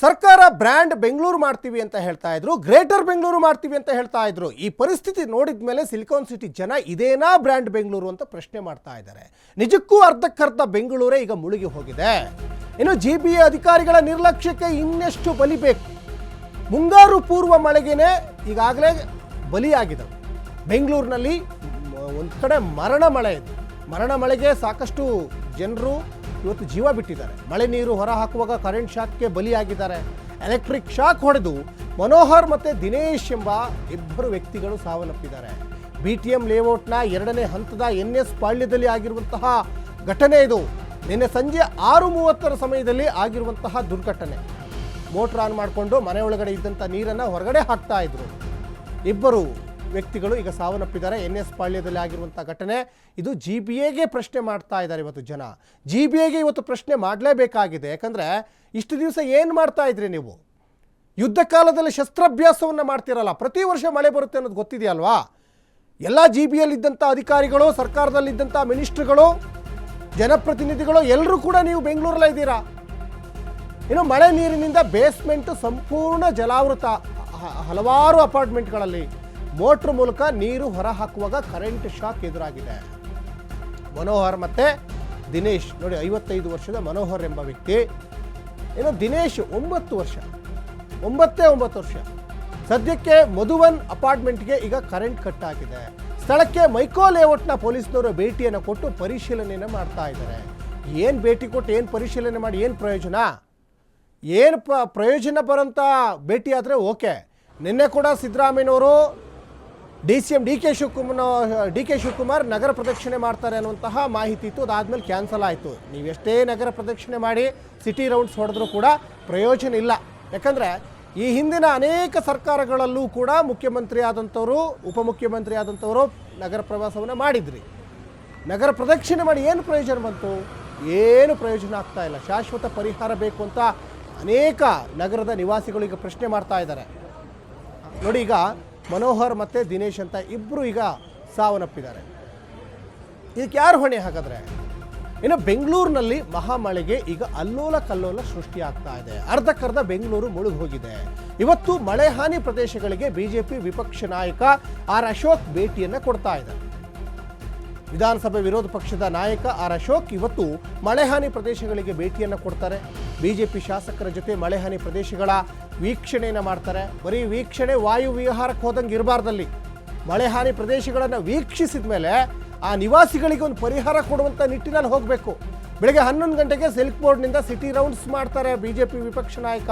ಸರ್ಕಾರ ಬ್ರ್ಯಾಂಡ್ ಬೆಂಗಳೂರು ಮಾಡ್ತೀವಿ ಅಂತ ಹೇಳ್ತಾ ಇದ್ರು, ಗ್ರೇಟರ್ ಬೆಂಗಳೂರು ಮಾಡ್ತೀವಿ ಅಂತ ಹೇಳ್ತಾ ಇದ್ರು. ಈ ಪರಿಸ್ಥಿತಿ ನೋಡಿದ ಮೇಲೆ ಸಿಲಿಕಾನ್ ಸಿಟಿ ಜನ ಇದೇನಾ ಬ್ರ್ಯಾಂಡ್ ಬೆಂಗಳೂರು ಅಂತ ಪ್ರಶ್ನೆ ಮಾಡ್ತಾ ಇದ್ದಾರೆ. ನಿಜಕ್ಕೂ ಅರ್ಧಕ್ಕರ್ಧ ಬೆಂಗಳೂರೇ ಈಗ ಮುಳುಗಿ ಹೋಗಿದೆ. ಇನ್ನು ಜಿ ಬಿ ಎ ಅಧಿಕಾರಿಗಳ ನಿರ್ಲಕ್ಷ್ಯಕ್ಕೆ ಇನ್ನೆಷ್ಟು ಬಲಿಬೇಕು ಮುಂಗಾರು ಪೂರ್ವ ಮಳೆಗೇನೆ ಈಗಾಗಲೇ ಬಲಿಯಾಗಿದ್ದವು ಬೆಂಗಳೂರಿನಲ್ಲಿ ಒಂದು ಕಡೆ ಮರಣ ಮಳೆ ಇದೆ. ಮರಣ ಮಳೆಗೆ ಸಾಕಷ್ಟು ಜನರು ಇವತ್ತು ಜೀವ ಬಿಟ್ಟಿದ್ದಾರೆ. ಮಳೆ ನೀರು ಹೊರ ಹಾಕುವಾಗ ಕರೆಂಟ್ ಶಾಕ್ಗೆ ಬಲಿಯಾಗಿದ್ದಾರೆ. ಎಲೆಕ್ಟ್ರಿಕ್ ಶಾಕ್ ಹೊಡೆದು ಮನೋಹರ್ ಮತ್ತು ದಿನೇಶ್ ಎಂಬ ಇಬ್ಬರು ವ್ಯಕ್ತಿಗಳು ಸಾವನ್ನಪ್ಪಿದ್ದಾರೆ. ಬಿ ಟಿ ಎಂ ಲೇಔಟ್ನ ಎರಡನೇ ಹಂತದ ಎನ್ ಎಸ್ ಪಾಳ್ಯದಲ್ಲಿ ಆಗಿರುವಂತಹ ಘಟನೆ ಇದು. ನಿನ್ನೆ ಸಂಜೆ ಆರು ಮೂವತ್ತರ ಸಮಯದಲ್ಲಿ ಆಗಿರುವಂತಹ ದುರ್ಘಟನೆ. ಮೋಟ್ರ್ ಆನ್ ಮಾಡಿಕೊಂಡು ಮನೆ ಒಳಗಡೆ ಇದ್ದಂಥ ನೀರನ್ನು ಹೊರಗಡೆ ಹಾಕ್ತಾ ಇದ್ರು. ಇಬ್ಬರು ವ್ಯಕ್ತಿಗಳು ಈಗ ಸಾವನ್ನಪ್ಪಿದ್ದಾರೆ. ಎನ್ ಎಸ್ ಪಾಳ್ಯದಲ್ಲಿ ಆಗಿರುವಂಥ ಘಟನೆ. ಇದು ಜಿ ಬಿ ಎಗೆ ಪ್ರಶ್ನೆ ಮಾಡ್ತಾ ಇದ್ದಾರೆ ಇವತ್ತು ಜನ. ಜಿ ಬಿ ಎಗೆ ಇವತ್ತು ಪ್ರಶ್ನೆ ಮಾಡಲೇಬೇಕಾಗಿದೆ. ಯಾಕಂದರೆ ಇಷ್ಟು ದಿವಸ ಏನು ಮಾಡ್ತಾ ಇದ್ರಿ ನೀವು? ಯುದ್ಧ ಕಾಲದಲ್ಲಿ ಶಸ್ತ್ರಾಭ್ಯಾಸವನ್ನು ಮಾಡ್ತಿರಲ್ಲ. ಪ್ರತಿ ವರ್ಷ ಮಳೆ ಬರುತ್ತೆ ಅನ್ನೋದು ಗೊತ್ತಿದೆಯಲ್ವಾ? ಎಲ್ಲ ಜಿ ಬಿ ಎಲ್ಲಿದ್ದಂಥ ಅಧಿಕಾರಿಗಳು, ಸರ್ಕಾರದಲ್ಲಿದ್ದಂಥ ಮಿನಿಸ್ಟ್ರುಗಳು, ಜನಪ್ರತಿನಿಧಿಗಳು ಎಲ್ಲರೂ ಕೂಡ ನೀವು ಬೆಂಗಳೂರಲ್ಲೇ ಇದ್ದೀರಾ? ಇನ್ನು ಮಳೆ ನೀರಿನಿಂದ ಬೇಸ್ಮೆಂಟ್ ಸಂಪೂರ್ಣ ಜಲಾವೃತ ಹಲವಾರು ಅಪಾರ್ಟ್ಮೆಂಟ್ಗಳಲ್ಲಿ. ಮೋಟ್ರ್ ಮೂಲಕ ನೀರು ಹೊರ ಹಾಕುವಾಗ ಕರೆಂಟ್ ಶಾಕ್ ಎದುರಾಗಿದೆ. ಮನೋಹರ್ ಮತ್ತೆ ದಿನೇಶ್, ನೋಡಿ ಐವತ್ತೈದು ವರ್ಷದ ಮನೋಹರ್ ಎಂಬ ವ್ಯಕ್ತಿ. ಏನು ದಿನೇಶ್ ಒಂಬತ್ತು ವರ್ಷ, ಒಂಬತ್ತೇ ಒಂಬತ್ತು ವರ್ಷ. ಸದ್ಯಕ್ಕೆ ಮಧುವನ್ ಅಪಾರ್ಟ್ಮೆಂಟ್ಗೆ ಈಗ ಕರೆಂಟ್ ಕಟ್ ಆಗಿದೆ ಸ್ಥಳಕ್ಕೆ ಮೈಕೋ ಲೇಔಟ್ನ ಪೊಲೀಸ್ನವರು ಭೇಟಿಯನ್ನು ಕೊಟ್ಟು ಪರಿಶೀಲನೆಯನ್ನು ಮಾಡ್ತಾ ಇದ್ದಾರೆ. ಏನು ಭೇಟಿ ಕೊಟ್ಟು ಏನು ಪರಿಶೀಲನೆ ಮಾಡಿ ಏನು ಪ್ರಯೋಜನ? ಏನು ಪ್ರಯೋಜನ ಬರೋಂಥ ಭೇಟಿ ಆದರೆ ಓಕೆ. ನಿನ್ನೆ ಕೂಡ ಸಿದ್ದರಾಮಯ್ಯನವರು D C M D K Shivakumar, D K Shivakumar ನಗರ ಪ್ರದಕ್ಷಿಣೆ ಮಾಡ್ತಾರೆ ಅನ್ನುವಂತಹ ಮಾಹಿತಿ ಇತ್ತು. ಅದಾದಮೇಲೆ ಕ್ಯಾನ್ಸಲ್ ಆಯಿತು. ನೀವೆಷ್ಟೇ ನಗರ ಪ್ರದಕ್ಷಿಣೆ ಮಾಡಿ ಸಿಟಿ ರೌಂಡ್ಸ್ ಹೊಡೆದ್ರೂ ಕೂಡ ಪ್ರಯೋಜನ ಇಲ್ಲ. ಯಾಕಂದರೆ ಈ ಹಿಂದಿನ ಅನೇಕ ಸರ್ಕಾರಗಳಲ್ಲೂ ಕೂಡ ಮುಖ್ಯಮಂತ್ರಿ ಆದಂಥವರು ಉಪಮುಖ್ಯಮಂತ್ರಿ ಆದಂಥವರು ನಗರ ಪ್ರವಾಸವನ್ನು ಮಾಡಿದ್ರಿ. ನಗರ ಪ್ರದಕ್ಷಿಣೆ ಮಾಡಿ ಏನು ಪ್ರಯೋಜನ ಬಂತು? ಏನು ಪ್ರಯೋಜನ ಆಗ್ತಾ ಇಲ್ಲ. ಶಾಶ್ವತ ಪರಿಹಾರ ಬೇಕು ಅಂತ ಅನೇಕ ನಗರದ ನಿವಾಸಿಗಳು ಈಗ ಪ್ರಶ್ನೆ ಮಾಡ್ತಾ ಇದ್ದಾರೆ. ನೋಡಿ ಈಗ ಮನೋಹರ್ ಮತ್ತು ದಿನೇಶ್ ಅಂತ ಇಬ್ಬರು ಈಗ ಸಾವನ್ನಪ್ಪಿದ್ದಾರೆ. ಇದಕ್ಕೆ ಯಾರು ಹೊಣೆ ಹಾಗಾದ್ರೆ? ಇನ್ನು ಬೆಂಗಳೂರಿನಲ್ಲಿ ಮಹಾಮಳೆಗೆ ಈಗ ಅಲ್ಲೋಲ ಕಲ್ಲೋಲ ಸೃಷ್ಟಿಯಾಗ್ತಾ ಇದೆ. ಅರ್ಧಕ್ಕರ್ಧ ಬೆಂಗಳೂರು ಮುಳುಗಿ ಹೋಗಿದೆ. ಇವತ್ತು ಮಳೆ ಹಾನಿ ಪ್ರದೇಶಗಳಿಗೆ ಬಿಜೆಪಿ ವಿಪಕ್ಷ ನಾಯಕ ಆರ್ ಅಶೋಕ್ ಭೇಟಿಯನ್ನು ಕೊಡ್ತಾ ಇದ್ದಾರೆ. ವಿಧಾನಸಭೆ ವಿರೋಧ ಪಕ್ಷದ ನಾಯಕ ಆರ್ ಅಶೋಕ್ ಇವತ್ತು ಮಳೆಹಾನಿ ಪ್ರದೇಶಗಳಿಗೆ ಭೇಟಿಯನ್ನು ಕೊಡ್ತಾರೆ. ಬಿಜೆಪಿ ಶಾಸಕರ ಜೊತೆ ಮಳೆಹಾನಿ ಪ್ರದೇಶಗಳ ವೀಕ್ಷಣೆಯನ್ನು ಮಾಡ್ತಾರೆ. ಬರೀ ವೀಕ್ಷಣೆ ವಾಯು ವಿಹಾರಕ್ಕೆ ಹೋದಂಗೆ ಇರಬಾರ್ದಲ್ಲಿ. ಮಳೆಹಾನಿ ಪ್ರದೇಶಗಳನ್ನು ವೀಕ್ಷಿಸಿದ ಮೇಲೆ ಆ ನಿವಾಸಿಗಳಿಗೆ ಒಂದು ಪರಿಹಾರ ಕೊಡುವಂಥ ನಿಟ್ಟಿನಲ್ಲಿ ಹೋಗಬೇಕು. ಬೆಳಗ್ಗೆ ಹನ್ನೊಂದು ಗಂಟೆಗೆ ಸಿಲ್ಕ್ ಬೋರ್ಡ್ನಿಂದ ಸಿಟಿ ರೌಂಡ್ಸ್ ಮಾಡ್ತಾರೆ ಬಿಜೆಪಿ ವಿಪಕ್ಷ ನಾಯಕ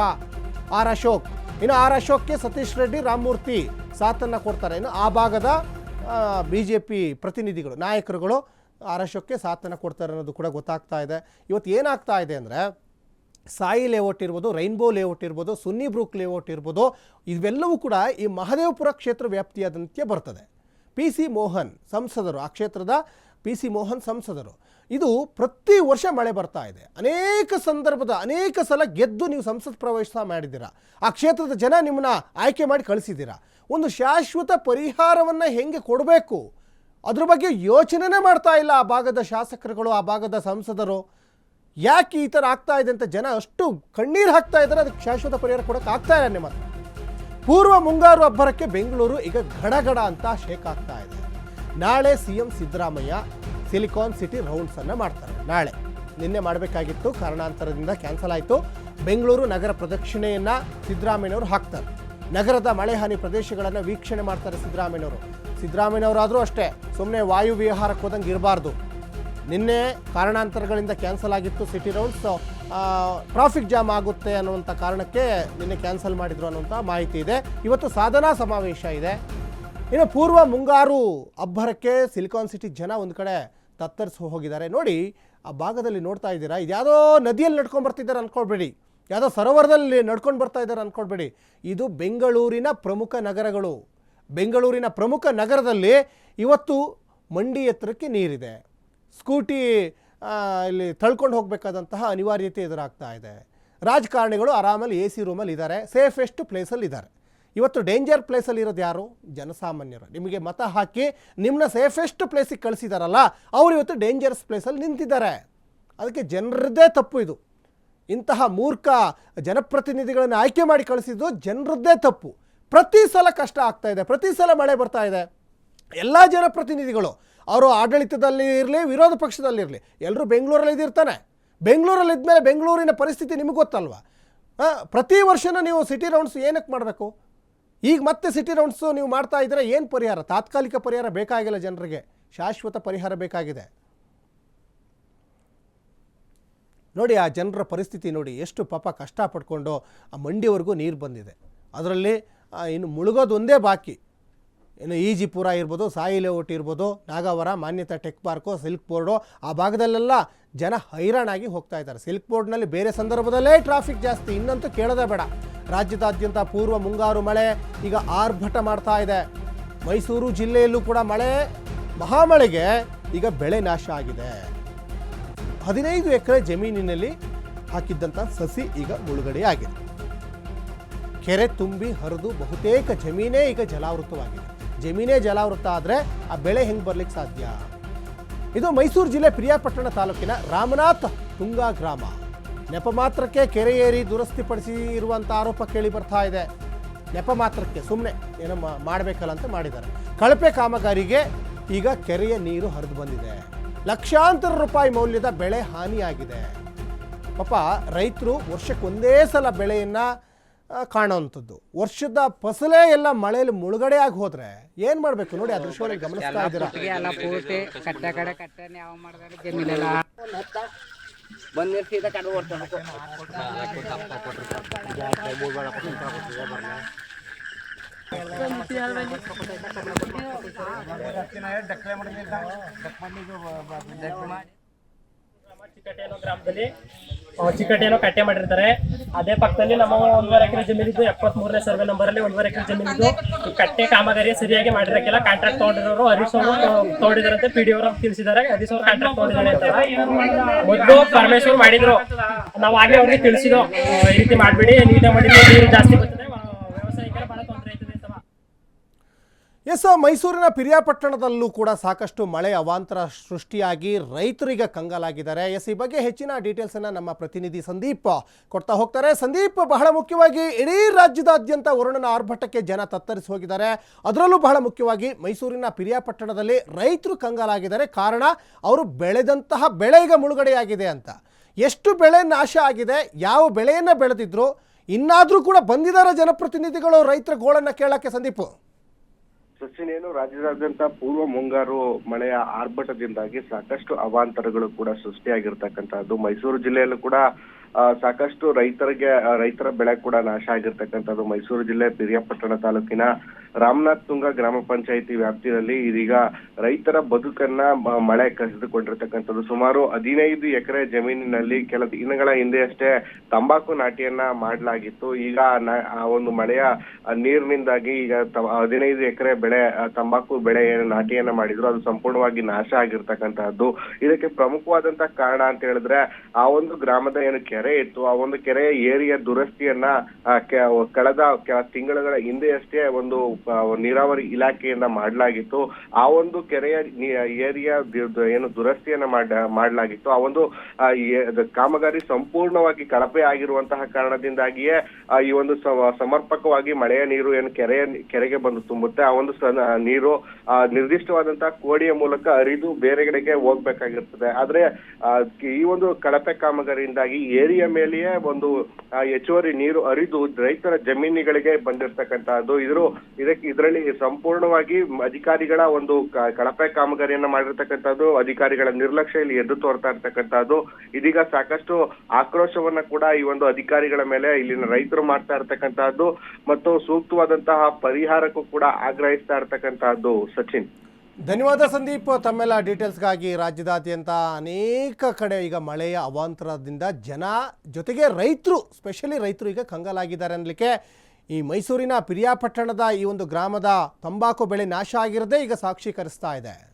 ಆರ್ ಅಶೋಕ್. ಇನ್ನು ಆರ್ ಅಶೋಕ್ಗೆ ಸತೀಶ್ ರೆಡ್ಡಿ ರಾಮಮೂರ್ತಿ ಸಾಥನ್ನು ಕೊಡ್ತಾರೆ. ಇನ್ನು ಆ ಭಾಗದ ಬಿ ಜೆ ಪಿ ಪ್ರತಿನಿಧಿಗಳು, ನಾಯಕರುಗಳು ಆರ್ ಅಶೋಕ್ಗೆ ಸಾಥನ ಕೊಡ್ತಾರೆ ಅನ್ನೋದು ಕೂಡ ಗೊತ್ತಾಗ್ತಾ ಇದೆ. ಇವತ್ತು ಏನಾಗ್ತಾ ಇದೆ ಅಂದರೆ, ಸಾಯಿ ಲೇಔಟ್ ಇರ್ಬೋದು, ರೈನ್ಬೋ ಲೇಔಟ್ ಇರ್ಬೋದು, ಸುನ್ನಿ ಬ್ರೂಕ್ ಲೇಔಟ್ ಇರ್ಬೋದು, ಇವೆಲ್ಲವೂ ಕೂಡ ಈ ಮಹದೇವಪುರ ಕ್ಷೇತ್ರ ವ್ಯಾಪ್ತಿಯಾದಂತೆ ಬರ್ತದೆ. ಪಿ ಸಿ ಮೋಹನ್ ಸಂಸದರು, ಆ ಕ್ಷೇತ್ರದ ಪಿ ಸಿ ಮೋಹನ್ ಸಂಸದರು ಇದು ಪ್ರತಿ ವರ್ಷ ಮಳೆ ಬರ್ತಾ ಇದೆ. ಅನೇಕ ಸಂದರ್ಭದ ಅನೇಕ ಸಲ ಗೆದ್ದು ನೀವು ಸಂಸತ್ ಪ್ರವೇಶ ಮಾಡಿದ್ದೀರಾ. ಆ ಕ್ಷೇತ್ರದ ಜನ ನಿಮ್ಮನ್ನ ಆಯ್ಕೆ ಮಾಡಿ ಕಳಿಸಿದ್ದೀರಾ. ಒಂದು ಶಾಶ್ವತ ಪರಿಹಾರವನ್ನು ಹೆಂಗೆ ಕೊಡಬೇಕು? ಅದ್ರ ಬಗ್ಗೆ ಯೋಚನೆನೇ ಮಾಡ್ತಾ ಇಲ್ಲ ಆ ಭಾಗದ ಶಾಸಕರುಗಳು, ಆ ಭಾಗದ ಸಂಸದರು. ಯಾಕೆ ಈ ಥರ ಆಗ್ತಾ ಇದೆ ಅಂತ ಜನ ಅಷ್ಟು ಕಣ್ಣೀರು ಹಾಕ್ತಾ ಇದ್ದಾರೆ, ಅದಕ್ಕೆ ಶಾಶ್ವತ ಪರಿಹಾರ ಕೊಡೋಕೆ ಆಗ್ತಾ ಇಲ್ಲ ನಿಮ್ಮ ಪೂರ್ವ ಮುಂಗಾರು ಅಬ್ಬರಕ್ಕೆ ಬೆಂಗಳೂರು ಈಗ ಗಡಗಡ ಅಂತ ಶೇಕ್ ಆಗ್ತಾ ಇದೆ. ನಾಳೆ C M Siddaramaiah Silicon City rounds ಅನ್ನ ಮಾಡ್ತಾರೆ. ನಾಳೆ ನಿನ್ನೆ ಮಾಡಬೇಕಾಗಿತ್ತು, ಕಾರಣಾಂತರದಿಂದ ಕ್ಯಾನ್ಸಲ್ ಆಯಿತು. ಬೆಂಗಳೂರು ನಗರ ಪ್ರದಕ್ಷಿಣೆಯನ್ನ ಸಿದ್ದರಾಮಯ್ಯವರು ಹಾಕ್ತಾರೆ. ನಗರದ ಮಳೆ ಹಾನಿ ಪ್ರದೇಶಗಳನ್ನು ವೀಕ್ಷಣೆ ಮಾಡ್ತಾರೆ ಸಿದ್ದರಾಮಯ್ಯವರು ಸಿದ್ದರಾಮಯ್ಯನವರಾದರೂ ಅಷ್ಟೇ ಸುಮ್ಮನೆ ವಾಯು ವಿಹಾರಕ್ಕೆ ಹೋದಂಗೆ ಇರಬಾರ್ದು. ನಿನ್ನೆ ಕಾರಣಾಂತರಗಳಿಂದ ಕ್ಯಾನ್ಸಲ್ ಆಗಿತ್ತು ಸಿಟಿ ರೌಂಡ್ಸ್. ಟ್ರಾಫಿಕ್ ಜಾಮ್ ಆಗುತ್ತೆ ಅನ್ನುವಂಥ ಕಾರಣಕ್ಕೆ ನಿನ್ನೆ ಕ್ಯಾನ್ಸಲ್ ಮಾಡಿದ್ರು ಅನ್ನುವಂಥ ಮಾಹಿತಿ ಇದೆ. ಇವತ್ತು ಸಾಧನಾ ಸಮಾವೇಶ ಇದೆ. ಇನ್ನು ಪೂರ್ವ ಮುಂಗಾರು ಅಬ್ಬರಕ್ಕೆ ಸಿಲಿಕಾನ್ ಸಿಟಿ ಜನ ಒಂದು ಕಡೆ ತತ್ತರಿಸಿ ಹೋಗಿದ್ದಾರೆ. ನೋಡಿ, ಆ ಭಾಗದಲ್ಲಿ ನೋಡ್ತಾ ಇದ್ದೀರಾ? ಇದ್ಯಾವುದೋ ನದಿಯಲ್ಲಿ ನಡ್ಕೊಂಡು ಬರ್ತಿದ್ದಾರೆ ಅಂದ್ಕೊಳ್ಬೇಡಿ ಯಾವುದೋ ಸರೋವರದಲ್ಲಿ ನಡ್ಕೊಂಡು ಬರ್ತಾ ಇದ್ದಾರೆ ಅಂದ್ಕೊಳ್ಬೇಡಿ ಇದು ಬೆಂಗಳೂರಿನ ಪ್ರಮುಖ ನಗರಗಳು. ಬೆಂಗಳೂರಿನ ಪ್ರಮುಖ ನಗರದಲ್ಲಿ ಇವತ್ತು ಮಂಡಿ ಎತ್ತರಕ್ಕೆ ನೀರಿದೆ. ಸ್ಕೂಟಿ ಇಲ್ಲಿ ತಳ್ಕೊಂಡು ಹೋಗಬೇಕಾದಂತಹ ಅನಿವಾರ್ಯತೆ ಎದುರಾಗ್ತಾ ಇದೆ. ರಾಜಕಾರಣಿಗಳು ಆರಾಮಲ್ಲಿ ಎ ಸಿ ರೂಮಲ್ಲಿ ಇದ್ದಾರೆ. ಸೇಫೆಸ್ಟ್ ಪ್ಲೇಸಲ್ಲಿ ಇದ್ದಾರೆ. ಇವತ್ತು ಡೇಂಜರ್ ಪ್ಲೇಸಲ್ಲಿ ಇರೋದು ಯಾರು? ಜನಸಾಮಾನ್ಯರು. ನಿಮಗೆ ಮತ ಹಾಕಿ ನಿಮ್ಮನ್ನ ಸೇಫೆಸ್ಟ್ ಪ್ಲೇಸಿಗೆ ಕಳಿಸಿದಾರಲ್ಲ, ಅವರು ಇವತ್ತು ಡೇಂಜರಸ್ ಪ್ಲೇಸಲ್ಲಿ ನಿಂತಿದ್ದಾರೆ. ಅದಕ್ಕೆ ಜನರದ್ದೇ ತಪ್ಪು ಇದು. ಇಂತಹ ಮೂರ್ಖ ಜನಪ್ರತಿನಿಧಿಗಳನ್ನು ಆಯ್ಕೆ ಮಾಡಿ ಕಳಿಸಿದ್ದು ಜನರದ್ದೇ ತಪ್ಪು. ಪ್ರತಿ ಸಲ ಕಷ್ಟ ಆಗ್ತಾ ಇದೆ, ಪ್ರತಿ ಸಲ ಮಳೆ ಬರ್ತಾ ಇದೆ. ಎಲ್ಲ ಜನಪ್ರತಿನಿಧಿಗಳು, ಅವರು ಆಡಳಿತದಲ್ಲಿ ಇರಲಿ, ವಿರೋಧ ಪಕ್ಷದಲ್ಲಿರಲಿ ಎಲ್ಲರೂ ಬೆಂಗಳೂರಲ್ಲಿ ಇದ್ದಿರ್ತಾನೆ ಬೆಂಗಳೂರಲ್ಲಿ ಇದ್ದಮೇಲೆ ಬೆಂಗಳೂರಿನ ಪರಿಸ್ಥಿತಿ ನಿಮಗೆ ಗೊತ್ತಲ್ವಾ? ಪ್ರತಿ ವರ್ಷನೂ ನೀವು ಸಿಟಿ ರೌಂಡ್ಸ್ ಏನಕ್ಕೆ ಮಾಡಬೇಕು? ಈಗ ಮತ್ತೆ ಸಿಟಿ ರೌಂಡ್ಸು ನೀವು ಮಾಡ್ತಾ ಇದ್ದರೆ ಏನು ಪರಿಹಾರ? ತಾತ್ಕಾಲಿಕ ಪರಿಹಾರ ಬೇಕಾಗಿಲ್ಲ ಜನರಿಗೆ. ಶಾಶ್ವತ ಪರಿಹಾರ ಬೇಕಾಗಿದೆ. ನೋಡಿ ಆ ಜನರ ಪರಿಸ್ಥಿತಿ ನೋಡಿ, ಎಷ್ಟು ಪಾಪ ಕಷ್ಟಪಟ್ಕೊಂಡು ಆ ಮಂಡಿವರೆಗೂ ನೀರು ಬಂದಿದೆ. ಅದರಲ್ಲಿ ಇನ್ನು ಮುಳುಗೋದು ಒಂದೇ ಬಾಕಿ. ಇನ್ನು ಈಜಿಪುರ ಇರ್ಬೋದು ಸಾಯಿ ಲೇಔಟ್ ಇರ್ಬೋದು, Nagavara, Manyata Tech Park, Silk Board, ಆ ಭಾಗದಲ್ಲೆಲ್ಲ ಜನ ಹೈರಾಣಾಗಿ ಹೋಗ್ತಾ ಇದ್ದಾರೆ. ಸಿಲ್ಕ್ ಬೋರ್ಡ್ನಲ್ಲಿ ಬೇರೆ ಸಂದರ್ಭದಲ್ಲೇ ಟ್ರಾಫಿಕ್ ಜಾಸ್ತಿ, ಇನ್ನಂತೂ ಕೇಳೋದೇ ಬೇಡ. ರಾಜ್ಯದಾದ್ಯಂತ ಪೂರ್ವ ಮುಂಗಾರು ಮಳೆ ಈಗ ಆರ್ಭಟ ಮಾಡ್ತಾ ಇದೆ. ಮೈಸೂರು ಜಿಲ್ಲೆಯಲ್ಲೂ ಕೂಡ ಮಳೆ, ಮಹಾಮಳೆಗೆ ಈಗ ಬೆಳೆ ನಾಶ ಆಗಿದೆ. ಹದಿನೈದು ಎಕರೆ ಜಮೀನಿನಲ್ಲಿ ಹಾಕಿದ್ದಂಥ ಸಸಿ ಈಗ ಮುಳುಗಡೆಯಾಗಿದೆ. ಕೆರೆ ತುಂಬಿ ಹರಿದು ಬಹುತೇಕ ಜಮೀನೇ ಈಗ ಜಲಾವೃತವಾಗಿದೆ. ಜಮೀನೇ ಜಲಾವೃತ ಆದರೆ ಆ ಬೆಳೆ ಹೆಂಗೆ ಬರ್ಲಿಕ್ಕೆ ಸಾಧ್ಯ? ಇದು ಮೈಸೂರು ಜಿಲ್ಲೆ ಪ್ರಿಯಾಪಟ್ಟಣ ತಾಲೂಕಿನ ರಾಮನಾಥ ತುಂಗಾ ಗ್ರಾಮ. ನೆಪ ಮಾತ್ರಕ್ಕೆ ಕೆರೆ ಏರಿ ದುರಸ್ತಿಪಡಿಸಿ ಇರುವಂಥ ಆರೋಪ ಕೇಳಿ ಬರ್ತಾ ಇದೆ. ನೆಪ ಮಾತ್ರಕ್ಕೆ ಸುಮ್ಮನೆ ಏನೋ ಮಾಡಬೇಕಲ್ಲ ಅಂತ ಮಾಡಿದ್ದಾರೆ. ಕಳಪೆ ಕಾಮಗಾರಿಗೆ ಈಗ ಕೆರೆಯ ನೀರು ಹರಿದು ಬಂದಿದೆ. ಲಕ್ಷಾಂತರ ರೂಪಾಯಿ ಮೌಲ್ಯದ ಬೆಳೆ ಹಾನಿಯಾಗಿದೆ. ಪಾಪ ರೈತರು ವರ್ಷಕ್ಕೆ ಒಂದೇ ಸಲ ಬೆಳೆಯನ್ನು ಕಾಣೋವಂಥದ್ದು. ವರ್ಷದ ಫಸಲೇ ಎಲ್ಲ ಮಳೆಯಲ್ಲಿ ಮುಳುಗಡೆ ಆಗಿ ಹೋದ್ರೆ ಏನು ಮಾಡಬೇಕು ನೋಡಿ ಆ ದೃಶ್ಯವನ್ನು ಗಮನಿಸ್ತಾ ಇದ್ದೀರಾ? ಒಟ್ಟಿಗೆ ಎಲ್ಲ ಪೂರ್ತಿ ಕಟ್ಟೆ ಕಡೆ ಕಟ್ಟೆ ಯಾವ ಮಾಡಿದ್ರೆ ಜಮೀನೆಲ್ಲ ಬಂದ್ ಸೀದಾ ಕಡೆ ಓಡ್ತಾನೆ ಚಿಕ್ಕಟೇನೋ ಗ್ರಾಮದಲ್ಲಿ ಆ, ಚಿಕ್ಕಟೇನೋ ಕಟ್ಟೆ ಮಾಡಿರ್ತಾರೆ. ಅದೇ ಪಕ್ಕದಲ್ಲಿ ನಮ್ಮ ಒಂದೂವರೆ ಎಕರೆ ಜಮೀನಿದ್ದು ಎಪ್ಪತ್ತ್ ಮೂರನೇ ಸರ್ವೆ ನಂಬರ್ ಅಲ್ಲಿ ಒಂದೂವರೆ ಎಕರೆ ಜಮೀನಿದ್ದು ಕಟ್ಟೆ ಕಾಮಗಾರಿ ಸರಿಯಾಗಿ ಮಾಡಿರಕ್ಕೆಲ್ಲ. ಕಾಂಟ್ರಾಕ್ಟ್ ತಗೊಂಡಿರೋರು ಹರೀಶ್ ಅವರು ತಗೊಂಡಿದಾರಂತೆ ಪಿ ಡಿ ಅವರು ತಿಳಿಸಿದ್ದಾರೆ. ಹರೀಶ್ ಅವರು ಕಾಂಟ್ರಾಕ್ಟ್ ತಗೊಂಡಿದ್ದಾರೆ ಅಂತ ಮೊದಲು ಪರಮೇಶ್ವರ್ ಮಾಡಿದ್ರು. ನಾವು ಆಗ್ಲೇ ಅವ್ರಿಗೆ ತಿಳಿಸಿದ್ರು ಈ ರೀತಿ ಮಾಡಬೇಡಿ ನೀಟಾಗಿ ಮಾಡಿ ನೀರು ಜಾಸ್ತಿ ಬರ್ತದೆ ಆ, ವ್ಯವಸಾಯಿಕರ ಬಹಳ ತೊಂದರೆ ಆಯ್ತದೆ ಅಂತ ಎಸ್ ಮೈಸೂರಿನ ಪಿರಿಯಾಪಟ್ಟಣದಲ್ಲೂ ಕೂಡ ಸಾಕಷ್ಟು ಮಳೆ ಅವಾಂತರ ಸೃಷ್ಟಿಯಾಗಿ ರೈತರಿಗೆ ಕಂಗಾಲಾಗಿದ್ದಾರೆ. ಎಸ್, ಈ ಬಗ್ಗೆ ಹೆಚ್ಚಿನ ಡೀಟೇಲ್ಸನ್ನು ನಮ್ಮ ಪ್ರತಿನಿಧಿ ಸಂದೀಪ್ ಕೊಡ್ತಾ ಹೋಗ್ತಾರೆ. ಸಂದೀಪ್, ಬಹಳ ಮುಖ್ಯವಾಗಿ ಇಡೀ ರಾಜ್ಯದಾದ್ಯಂತ ವರುಣನ ಆರ್ಭಟಕ್ಕೆ ಜನ ತತ್ತರಿಸಿ ಹೋಗಿದ್ದಾರೆ. ಅದರಲ್ಲೂ ಬಹಳ ಮುಖ್ಯವಾಗಿ ಮೈಸೂರಿನ ಪಿರಿಯಾಪಟ್ಟಣದಲ್ಲಿ ರೈತರು ಕಂಗಾಲಾಗಿದ್ದಾರೆ. ಕಾರಣ, ಅವರು ಬೆಳೆದಂತಹ ಬೆಳೆ ಈಗ ಮುಳುಗಡೆಯಾಗಿದೆ ಅಂತ. ಎಷ್ಟು ಬೆಳೆ ನಾಶ ಆಗಿದೆ, ಯಾವ ಬೆಳೆಯನ್ನು ಬೆಳೆದಿದ್ರು, ಇನ್ನಾದರೂ ಕೂಡ ಬಂದಿದ್ದಾರೆ ಜನಪ್ರತಿನಿಧಿಗಳು ರೈತರ ಗೋಳನ್ನು ಕೇಳಕ್ಕೆ, ಸಂದೀಪ್? ಸಚಿನ್ ಏನು ರಾಜ್ಯದಾದ್ಯಂತ ಪೂರ್ವ ಮುಂಗಾರು ಮಳೆಯ ಆರ್ಭಟದಿಂದಾಗಿ ಸಾಕಷ್ಟು ಅವಾಂತರಗಳು ಕೂಡ ಸೃಷ್ಟಿಯಾಗಿರ್ತಕ್ಕಂಥದ್ದು. ಮೈಸೂರು ಜಿಲ್ಲೆಯಲ್ಲೂ ಕೂಡ ಸಾಕಷ್ಟು ರೈತರಿಗೆ ರೈತರ ಬೆಳೆ ಕೂಡ ನಾಶ ಆಗಿರ್ತಕ್ಕಂಥದ್ದು ಮೈಸೂರು ಜಿಲ್ಲೆ, ಪಿರಿಯಾಪಟ್ಟಣ ತಾಲೂಕಿನ ರಾಮನಾಥ್ ತುಂಗ ಗ್ರಾಮ ಪಂಚಾಯಿತಿ ವ್ಯಾಪ್ತಿಯಲ್ಲಿ ಇದೀಗ ರೈತರ ಬದುಕನ್ನ ಮಳೆ ಕಸಿದುಕೊಂಡಿರ್ತಕ್ಕಂಥದ್ದು. ಸುಮಾರು ಹದಿನೈದು ಎಕರೆ ಜಮೀನಿನಲ್ಲಿ ಕೆಲ ದಿನಗಳ ಹಿಂದೆಯಷ್ಟೇ ತಂಬಾಕು ನಾಟಿಯನ್ನ ಮಾಡಲಾಗಿತ್ತು. ಈಗ ಆ ಒಂದು ಮಳೆಯ ನೀರಿನಿಂದಾಗಿ ಈಗ ಹದಿನೈದು ಎಕರೆ ಬೆಳೆ ತಂಬಾಕು ಬೆಳೆ ಏನು, ನಾಟಿಯನ್ನ ಮಾಡಿದ್ರು, ಅದು ಸಂಪೂರ್ಣವಾಗಿ ನಾಶ ಆಗಿರ್ತಕ್ಕಂತಹದ್ದು ಇದಕ್ಕೆ ಪ್ರಮುಖವಾದಂತ ಕಾರಣ ಅಂತ ಹೇಳಿದ್ರೆ ಆ ಒಂದು ಗ್ರಾಮದ ಏನು ಕೆರೆ ಇತ್ತು. ಆ ಒಂದು ಕೆರೆಯ ಏರಿಯ ದುರಸ್ತಿಯನ್ನ ಕಳೆದ ಕೆಲ ತಿಂಗಳುಗಳ ಹಿಂದೆಯಷ್ಟೇ ಒಂದು ನೀರಾವರಿ ಇಲಾಖೆಯಿಂದ ಮಾಡಲಾಗಿತ್ತು. ಆ ಒಂದು ಕೆರೆಯ ಏರಿಯ ಏನು ದುರಸ್ತಿಯನ್ನ ಮಾಡ, ಮಾಡಲಾಗಿತ್ತು. ಆ ಒಂದು ಕಾಮಗಾರಿ ಸಂಪೂರ್ಣವಾಗಿ ಕಳಪೆ ಆಗಿರುವಂತಹ ಕಾರಣದಿಂದಾಗಿಯೇ ಈ ಒಂದು ಸಮರ್ಪಕವಾಗಿ ಮಳೆಯ ನೀರು ಏನು ಕೆರೆಯ ಕೆರೆಗೆ ಬಂದು ತುಂಬುತ್ತೆ. ಆ ಒಂದು ನೀರು ನಿರ್ದಿಷ್ಟವಾದಂತಹ ಕೋಡಿಯ ಮೂಲಕ ಹರಿದು ಬೇರೆ ಕಡೆಗೆ ಹೋಗ್ಬೇಕಾಗಿರ್ತದೆ. ಆದ್ರೆ ಈ ಒಂದು ಕಳಪೆ ಕಾಮಗಾರಿಯಿಂದಾಗಿ ಏರಿಯ ಮೇಲೆಯೇ ಒಂದು ಹೆಚ್ಚುವರಿ ನೀರು ಹರಿದು ರೈತರ ಜಮೀನುಗಳಿಗೆ ಬಂದಿರತಕ್ಕಂತಹದ್ದು. ಇದ್ರು ಇದಕ್ಕೆ ಇದರಲ್ಲಿ ಸಂಪೂರ್ಣವಾಗಿ ಅಧಿಕಾರಿಗಳ ಒಂದು ಕಳಪೆ ಕಾಮಗಾರಿಯನ್ನ ಮಾಡಿರ್ತಕ್ಕಂಥದ್ದು ಅಧಿಕಾರಿಗಳ ನಿರ್ಲಕ್ಷ್ಯ ಇಲ್ಲಿ ಎದ್ದು ತೋರ್ತಾ ಇರ್ತಕ್ಕಂಥದ್ದು ಇದೀಗ ಸಾಕಷ್ಟು ಆಕ್ರೋಶವನ್ನ ಕೂಡ ಈ ಒಂದು ಅಧಿಕಾರಿಗಳ ಮೇಲೆ ಇಲ್ಲಿನ ರೈತರು ಮಾಡ್ತಾ ಇರ್ತಕ್ಕಂತಹದ್ದು. ಮತ್ತು ಸೂಕ್ತವಾದಂತಹ ಪರಿಹಾರಕ್ಕೂ ಕೂಡ ಆಗ್ರಹಿಸ್ತಾ ಇರ್ತಕ್ಕಂತಹದ್ದು ಸಚಿನ್. ಧನ್ಯವಾದ ಸಂದೀಪ್. ತಮ್ಮೆಲ್ಲ ಡೀಟೇಲ್ಸ್ಗಾಗಿ ರಾಜ್ಯದಾದ್ಯಂತ ಅನೇಕ ಕಡೆ ಈಗ ಮಳೆಯ ಅವಾಂತರದಿಂದ ಜನ ಜೊತೆಗೆ ರೈತರು ಸ್ಪೆಷಲಿ ರೈತರು ಈಗ ಕಂಗಾಲಾಗಿದ್ದಾರೆ ಅನ್ನಲಿಕ್ಕೆ ಈ ಮೈಸೂರಿನ ಪಿರಿಯಾಪಟ್ಟಣದ ಈ ಒಂದು ಗ್ರಾಮದ ತಂಬಾಕು ಬೆಳೆ ನಾಶ ಆಗಿರದೇ ಈಗ ಸಾಕ್ಷೀಕರಿಸ್ತಾ ಇದೆ.